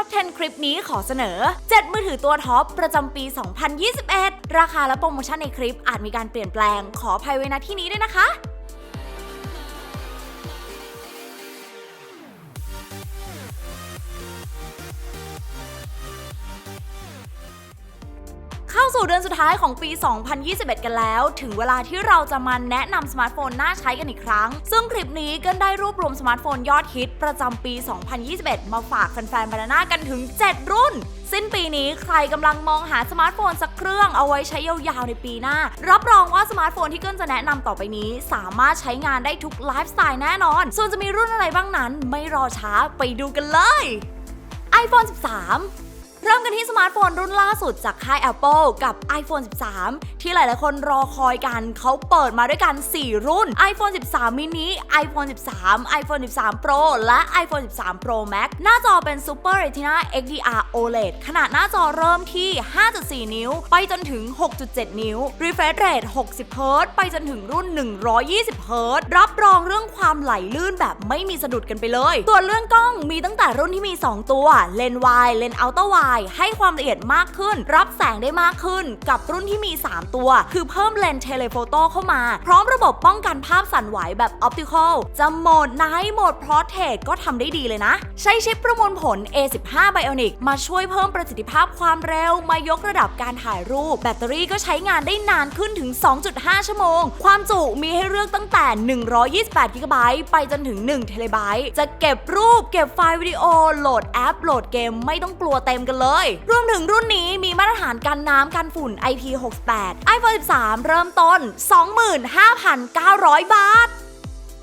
็อป 10 คลิปนี้ขอเสนอ 7 มือถือตัวท็อปประจำปี 2021 ราคาและโปรโมชั่นในคลิปอาจมีการเปลี่ยนแปลง ขออภัยไว้ณที่นี้ด้วยนะคะ เข้าสู่เดือนสุดท้ายของปี 2021 กันแล้ว ถึงเวลาที่เราจะมาแนะนำสมาร์ทโฟนน่าใช้กันอีกครั้ง ซึ่งคลิปนี้ก็ได้รวบรวมสมาร์ทโฟนยอดฮิตประจำปี 2021 มาฝากแฟนๆบานาน่ากันถึง 7 รุ่นสิ้นปีนี้ใครกำลังมองหาสมาร์ทโฟนสักเครื่องเอาไว้ใช้ยาวๆในปีหน้า รับรองว่าสมาร์ทโฟนที่เกินจะแนะนำต่อไปนี้ สามารถใช้งานได้ทุกไลฟ์สไตล์แน่นอน ส่วนจะมีรุ่นอะไรบ้างนั้น ไม่รอช้าไปดูกันเลย iPhone 13 เริ่มกันที่สมาร์ทโฟนรุ่นล่าสุดจากค่าย Apple กับ iPhone 13 ที่หลายๆ คนรอคอยกัน เขาเปิดมาด้วยกัน 4 รุ่น iPhone 13 mini iPhone 13 iPhone 13 Pro และ iPhone 13 Pro Max หน้าจอเป็น Super Retina XDR OLED ขนาดหน้าจอเริ่มที่ 5.4 นิ้ว ไปจนถึง 6.7 นิ้ว refresh rate 60 Hz ไปจนถึงรุ่น 120 Hz รับรองเรื่องความไหลลื่นแบบไม่มีสะดุดกันไปเลย ตัวเรื่องกล้องมีตั้งแต่รุ่นที่มี 2 ตัว เลนส์ wide เลนส์ ultra wide ให้ความละเอียดมากขึ้น รับแสงได้มากขึ้น กับรุ่นที่มี 3 ตัว คือเพิ่มเลนส์เทเลโฟโต้เข้ามา พร้อมระบบป้องกันภาพสั่นไหวแบบ optical จะโหมด night โหมด portrait ก็ทำได้ดีเลยนะ ใช้ชิปประมวลผล A15 Bionic มาช่วยเพิ่มประสิทธิภาพความเร็ว มายกระดับการถ่ายรูป แบตเตอรี่ก็ใช้งานได้นานขึ้นถึง 2.5 ชั่วโมง ความจุมีให้เลือกตั้งแต่ 128 GB ไปจนถึง1เทเลไบต์จะเก็บรูป เก็บไฟล์วิดีโอ โหลดแอป โหลดเกมไม่ต้องกลัวเต็มกันเลย รวมถึงรุ่นนี้มีมาตรฐานกันน้ำกันฝุ่น IP68 iPhone 13 เริ่มต้น 25,900 บาท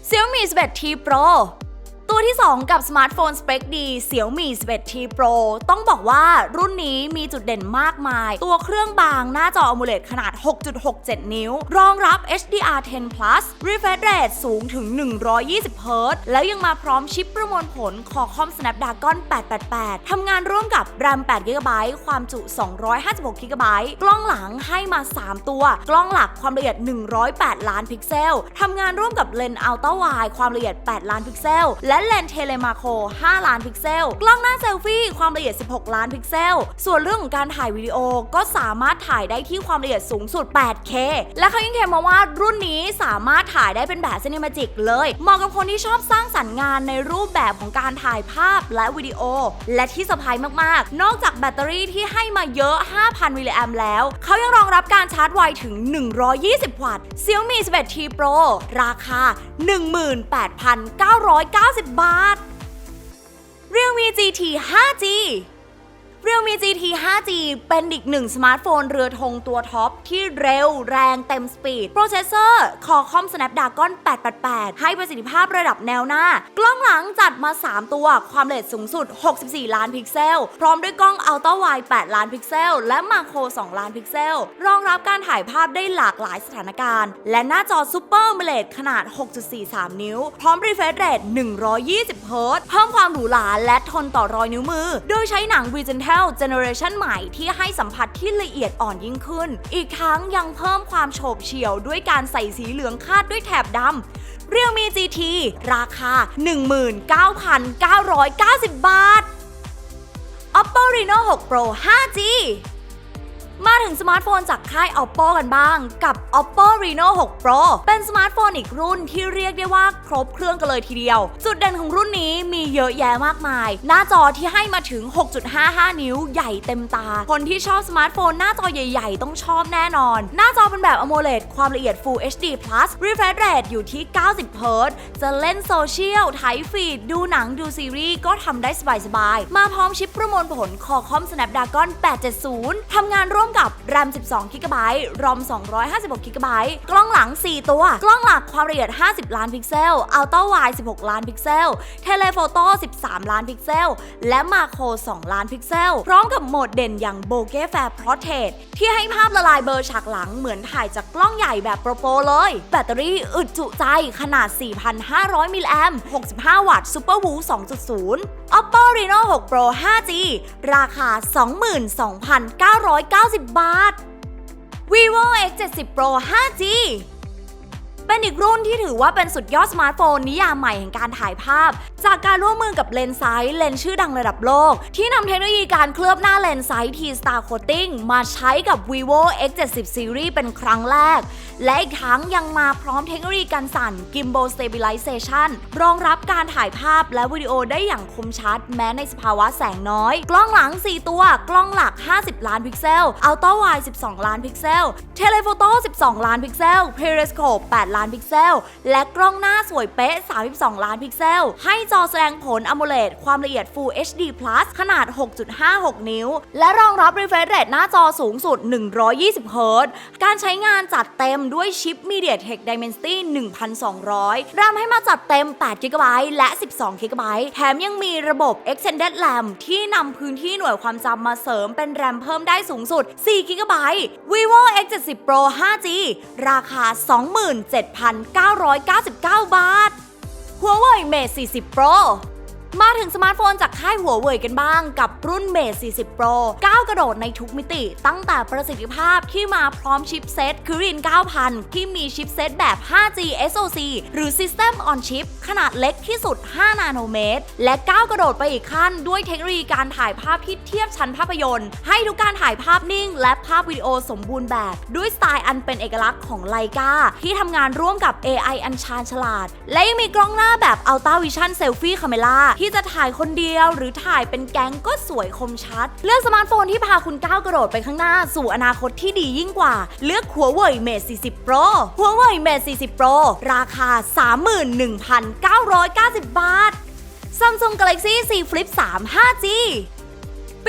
Xiaomi 11T Pro ตัวที่ 2 กับสมาร์ทโฟนสเปคดี Xiaomi 11T Pro ต้องบอกว่ารุ่นนี้มีจุดเด่นมากมาย ตัวเครื่องบางหน้าจอ AMOLED ขนาด 6.67 นิ้ว รองรับ HDR10 Plus refresh rate สูงถึง 120 Hz แล้วยังมาพร้อมชิปประมวลผล Qualcomm Snapdragon 888 ทำงานร่วมกับ RAM 8 GB ความจุ 256 GB กล้องหลังให้มา 3 ตัว กล้องหลักความละเอียด 108 ล้านพิกเซล ทำงานร่วมกับเลนส์ Ultra Wide ความละเอียด 8 ล้านพิกเซล และเลนเทเลมาโค 5 ล้านพิกเซล กล้องหน้าเซลฟี่ความละเอียด 16 ล้านพิกเซล ส่วนเรื่องของการถ่ายวิดีโอก็สามารถถ่ายได้ที่ความละเอียดสูงสุด 8K และเขายังเคลมมาว่ารุ่นนี้สามารถถ่ายได้เป็นแบบ Cinematic เลย เหมาะกับคนที่ชอบสร้างสรรค์งานในรูปแบบของการถ่ายภาพและวิดีโอ และที่สะพายมากๆ นอกจากแบตเตอรี่ที่ให้มาเยอะ 5,000 มิลลิแอมแล้ว เขายังรองรับการชาร์จไวถึง 120 วัตต์ Xiaomi 11T Pro ราคา 18,990บาท เรื่อง VGT 5G Realme GT 5G เป็นอีกหนึ่งสมาร์ทโฟนเรือธงตัวท็อป ที่เร็วแรงเต็มสปีด โปรเซสเซอร์ Qualcomm Snapdragon 888 ให้ประสิทธิภาพระดับแนวหน้า กล้องหลังจัดมา 3 ตัว ความละเอียดสูงสุด 64 ล้านพิกเซล พร้อมด้วยกล้อง Ultra Wide 8 ล้านพิกเซล และมาโคร 2 ล้านพิกเซล รองรับการถ่ายภาพได้หลากหลายสถานการณ์ และหน้าจอ Super AMOLED ขนาด 6.43 นิ้ว พร้อม refresh rate 120 Hz เพิ่มความหรูหราและทนต่อรอยนิ้วมือ โดยใช้หนัง Intel Generation ใหม่ที่ให้สัมผัสที่ละเอียดอ่อนยิ่งขึ้น อีกทั้งยังเพิ่มความโฉบเฉี่ยวด้วยการใส่สีเหลืองคาดด้วยแถบดำเรียวมี GT ราคา 19,990 บาท Oppo Reno 6 Pro 5G มาถึงสมาร์ทโฟนจากค่าย Oppo กันบ้าง กับ Oppo Reno 6 Pro เป็นสมาร์ทโฟนอีกรุ่นที่เรียกได้ว่าครบเครื่องกันเลยทีเดียว จุดเด่นของรุ่นนี้มีเยอะแยะมากมาย หน้าจอที่ให้มาถึง 6.55 นิ้วใหญ่เต็มตา คนที่ชอบสมาร์ทโฟนหน้าจอใหญ่ๆ ต้องชอบแน่นอน หน้าจอเป็นแบบ AMOLED ความละเอียด Full HD Plus refresh rate อยู่ที่ 90 Hz จะเล่นโซเชียลถ่ายฟีด ดูหนังดูซีรีส์ก็ทำได้สบายๆ มาพร้อมชิปประมวลผล Qualcomm Snapdragon 870ทำงานร่วมกับ RAM 12 GB ROM 256 GB กล้องหลัง 4 ตัว กล้องหลักความละเอียด 50 ล้านพิกเซล Ultra Wide 16 ล้านพิกเซล Telephoto 13 ล้านพิกเซล และมาโคร2 ล้านพิกเซล พร้อมกับโหมดเด่นอย่าง Bokeh Fair Portrait ที่ให้ภาพละลายเบลอร์ฉากหลังเหมือนถ่ายจากกล้องใหญ่แบบโปรโปรเลย แบตเตอรี่อึดจุใจขนาด 4,500 มิลลิแอมป์65 วัตต์ Super Woo 2.0 Oppo Reno 6 Pro 5G ราคา 22,990บาท vivo x 7 0 pro 5G เป็นอีกรุ่นที่ถือว่าเป็นสุดยอดสมาร์ทโฟนนิยามใหม่แห่งการถ่ายภาพ จากการร่วมมือกับเลนส์ไซส์เลนส์ชื่อดังระดับโลก ที่นำเทคโนโลยีการเคลือบหน้าเลนส์ไซส์ T-Star Coating มาใช้กับ vivo X70 Series เป็นครั้งแรก และอีกทั้งยังมาพร้อมเทคโนโลยีการสั่น Gimbal Stabilization รองรับการถ่ายภาพและวิดีโอได้อย่างคมชัด แม้ในสภาวะแสงน้อย กล้องหลัง 4 ตัว กล้องหลัก 50 ล้านพิกเซล Ultra Wide 12 ล้านพิกเซล Telephoto 12 ล้านพิกเซล Periscope 8ล้านพิกเซล และกล้องหน้าสวยเป๊ะ 32 ล้านพิกเซล ให้จอแสดงผล AMOLED ความละเอียด Full HD Plus ขนาด 6.56 นิ้ว และรองรับ refresh rate หน้าจอสูงสุด 120 Hz การใช้งานจัดเต็มด้วยชิป MediaTek Dimensity 1200 RAM ให้มาจัดเต็ม 8 GB และ 12 GB แถมยังมีระบบ Extended RAM ที่นำพื้นที่หน่วยความจำมาเสริมเป็น RAM เพิ่มได้สูงสุด 4 GB vivo X70 Pro 5G ราคา7,999 บาท Huawei Mate 40 Pro มาถึงสมาร์ทโฟนจากค่ายหัวเว่ยกันบ้างกับรุ่น Mate 40 Pro ก้าวกระโดดในทุกมิติ ตั้งแต่ประสิทธิภาพที่มาพร้อมชิปเซต Kirin 9000 ที่มีชิปเซตแบบ 5G SoC หรือ System on Chip ขนาดเล็กที่สุด 5 นาโนเมตร และก้าวกระโดดไปอีกขั้นด้วยเทคโนโลยีการถ่ายภาพที่เทียบชั้นภาพยนตร์ ให้ทุกการถ่ายภาพนิ่ง และภาพวิดีโอสมบูรณ์แบบ ด้วยสไตล์อันเป็นเอกลักษณ์ของไลกาที่ทำงานร่วมกับ AI อันชาญฉลาด และยังมีกล้องหน้าแบบ Ultra Vision Selfie Camera ที่จะถ่ายคนเดียว หรือถ่ายเป็นแก๊งก็สวยคมชัด เลือกสมาร์ทโฟนที่พาคุณก้าวกระโดดไปข้างหน้า สู่อนาคตที่ดียิ่งกว่า เลือกหัวเว่ยเมท40 Pro หัวเว่ยเมท40 Pro ราคา 31,990 บาท Samsung Galaxy Z Flip 3 5G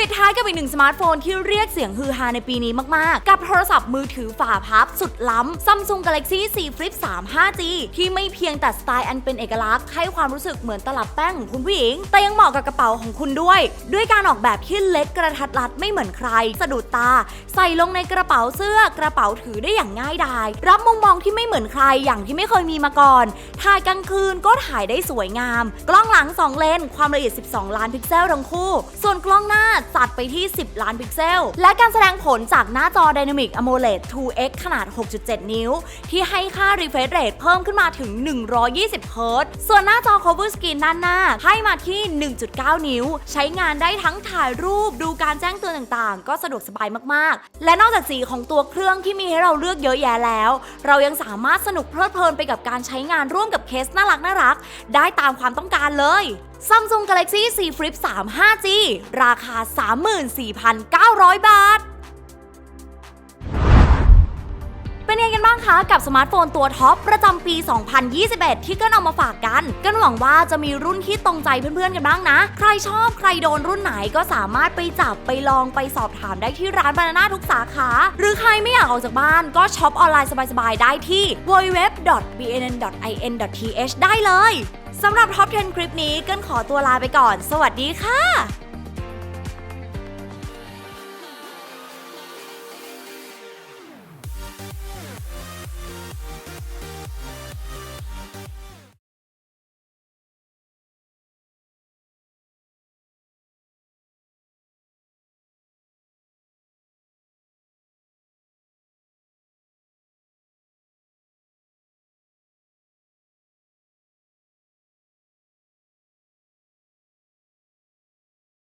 ปิดท้ายกับอีกหนึ่งสมาร์ทโฟนที่เรียกเสียงฮือฮาในปีนี้มาก ๆ กับโทรศัพท์มือถือฝาพับสุดล้ำ Samsung Galaxy Z Flip 3 5G ที่ไม่เพียงแต่สไตล์อันเป็นเอกลักษณ์ให้ความรู้สึกเหมือนตลับแป้งของคุณผู้หญิง แต่ยังเหมาะกับกระเป๋าของคุณด้วย ด้วยการออกแบบที่เล็กกระทัดรัดไม่เหมือนใคร สะดุดตา ใส่ลงในกระเป๋าเสื้อกระเป๋าถือได้อย่างง่ายดาย รับมุมมองที่ไม่เหมือนใครอย่างที่ไม่เคยมีมาก่อน ถ่ายกลางคืนก็ถ่ายได้สวยงาม กล้องหลัง 2 เลน ความละเอียด 12 ล้านพิกเซลทั้งคู่ ส่วนกล้องหน้าจัดไปที่ 10 ล้านพิกเซล และการแสดงผลจากหน้าจอ Dynamic AMOLED 2X ขนาด 6.7 นิ้ว ที่ให้ค่า refresh rate เพิ่มขึ้นมาถึง 120 Hz ส่วนหน้าจอ cover screen ด้านหน้า ให้มาที่ 1.9 นิ้ว ใช้งานได้ทั้งถ่ายรูปดูการแจ้งเตือนต่างๆ ก็สะดวกสบายมากๆ และนอกจากสีของตัวเครื่องที่มีให้เราเลือกเยอะแยะแล้ว เรายังสามารถสนุกเพลิดเพลินไปกับการใช้งานร่วมกับเคสน่ารักน่ารักได้ตามความต้องการเลย Samsung Galaxy Z Flip 3 5G ราคา 34,900 บาท ยังไงกันบ้างคะ กับสมาร์ทโฟนตัวท็อปประจำปี 2021 ที่ก็นำมาฝากกัน กันหวังว่าจะมีรุ่นที่ตรงใจเพื่อนๆกันบ้างนะ ใครชอบใครโดนรุ่นไหนก็สามารถไปจับไปลองไปสอบถามได้ที่ร้านบานาน่าทุกสาขา หรือใครไม่อยากออกจากบ้านก็ช็อปออนไลน์สบายๆ ได้ที่ www.bnn.in.th ได้เลยสำหรับท็อป 10 คลิปนี้กันขอตัวลาไปก่อน สวัสดีค่ะ